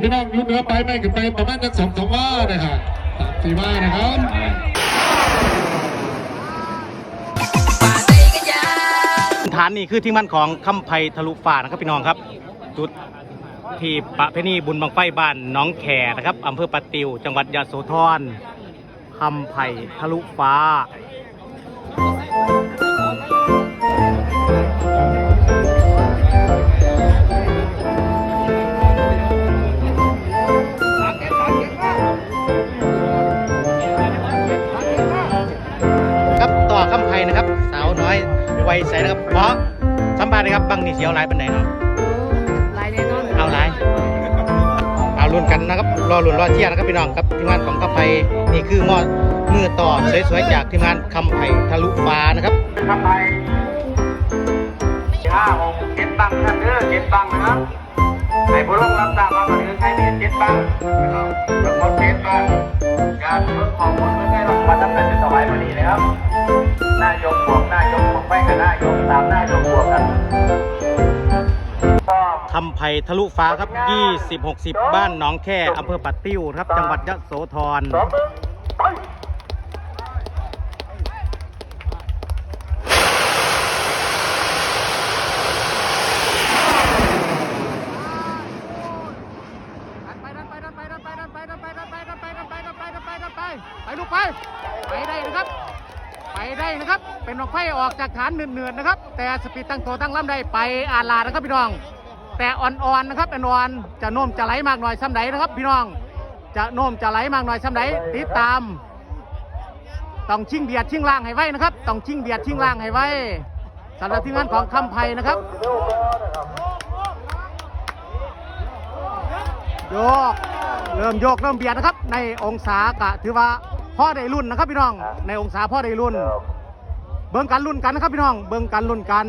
พี่น้องยุ่เหนือไปไม่ขึ้นไปประมาณจักสองสองว่านะครับสามสี่ว่านะครับฐานนี่คือที่มั่นของคำไพทะลุฟ้านะครับพี่น้องครับ จุดที่ประเพณีบุญบังไฟบ้านน้องแขนะครับอำเภอปะติว จังหวัดยะโสธรคำไพทะลุฟ้า วัยใสนะครับเพราะสัมภาษณ์นะครับบังนี่เสียวหลายปันไหนเนาะลายแน่นอนเอาหลายเอาลุ้นกันนะครับรอลุ้นรอเชียร์นะครับพี่น้องครับทีมงานของคำไพนี่คือมอดมือต่อสวยๆจากทีมงานคำไพทะลุฟ้านะครับทำไปห้าหกเจ็ดบังท่านเด้อเจ็ดบังนะครับให้ผู้ร่วมรับทราบว่าตอนนี้ใช้เบียเจ็ดบังนะครับทั้งหมดเจ็ดบังการเพิ่มของคนเพื่อให้เรามาทำเป็นถวายวันนี้นะครับนายกบวกนายกบวก ไปก็ได้ยกตามได้ยกบวกกันทำไผ่ทะลุฟ้าครับ 2060 บ้านหนองแค่อำเภอปัดติ้วครับ จังหวัดยะโสธรไปลูกไป ไปได้นะครับ ไปได้นะครับ เป็นนกไฟออกจากฐานเหนื่อนๆนะครับ แต่สปีดตั้งตัวตั้งลำได้ไปอาลานะครับพี่น้อง แต่อ่อนๆนะครับอ่อนๆจะโน้มจะไหลมากหน่อยซ้ำใดนนะครับพี่น้อง จะโน้มจะไหลมากหน่อยซ้ำใดติดตาม ต้องชิงเบียดชิงล่างให้ไว้นะครับ ต้องชิงเบียดชิงล่างให้ไว้สำหรับทีมงานของคำไพนะครับโยกเริ่มโยกเริ่มเบียดนะครับ ในองศากะถือว่า พ่อได้รุ่นนะครับพี่น้อง ในองศาพ่อได้รุ่น เบิ่งกันรุ่นกันนะครับพี่น้อง เบิ่งกันรุ่นกัน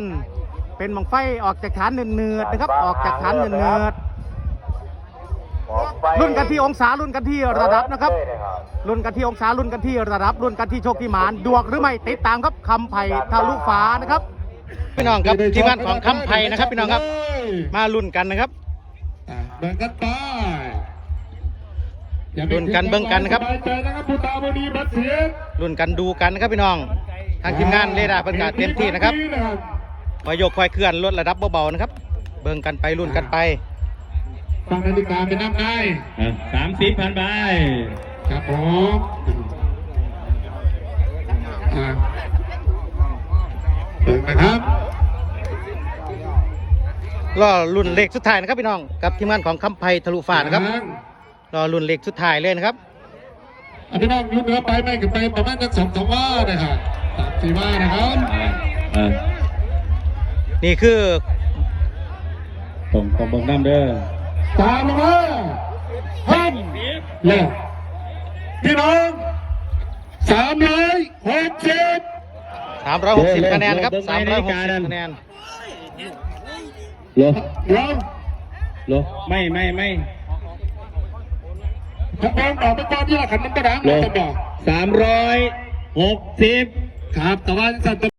เป็นบังไฟออกจากฐานเนืดๆนะครับ ออกจากฐานเนืดๆรุ่นกันที่องศารุ่นกันที่ระดับนะครับรุ่นกันที่องศารุ่นกันที่ระดับรุ่นกันที่โชคที่หมานดวกหรือไม่ติดตามครับคำไผ่ทะลุฟ้านะครับพี่น้องครับทีมงานของคำไพนะครับพี่น้องครับ มาลุ้นกันนะครับอะเบิ่งกันไป อย่าไปลุ้นกันเบิ่งกันนะครับสบายใจนะครับผู้ตาบดีบัดเสียลุ้นกันดูกันนะครับพี่น้อง ทางทีมงานเรดาร์ประกาศเต็มที่นะครับคอยโยกคอยเคลื่อนลดระดับเบาๆนะครับ เบิ่งกันไปลุ้นกันไปฟังนาฬิกาเป็นน้ำได้สามสิบพันใบครับผมอะเบิ่งนะครับรอรุ่นเลขสุดท้ายนะครับพี่น้อง กับทีมงานของคำไพทะลุฟ้านะครับ รอรุ่นเลขสุดท้ายเลยนะครับอะพี่น้องยุ่เหนือไปไม่ขึ้นไปประมาณจักสองสองว่านะครับสามสี่ว่านะครับนี่คือผมผมเบิ่งน้ำเด้อตามลงมาห้ามแล้วพี่น้องสามร้อยหกสิบ360คะแนนครับ360คะแนนโลเดี๋ยวโลไม่ไม่ไม่ ถ้าพร้ออกไปก่อนที่ละขันมันกระดังเลจะบอกสามร้อยหกสิบครับแต่ว่าสัตว์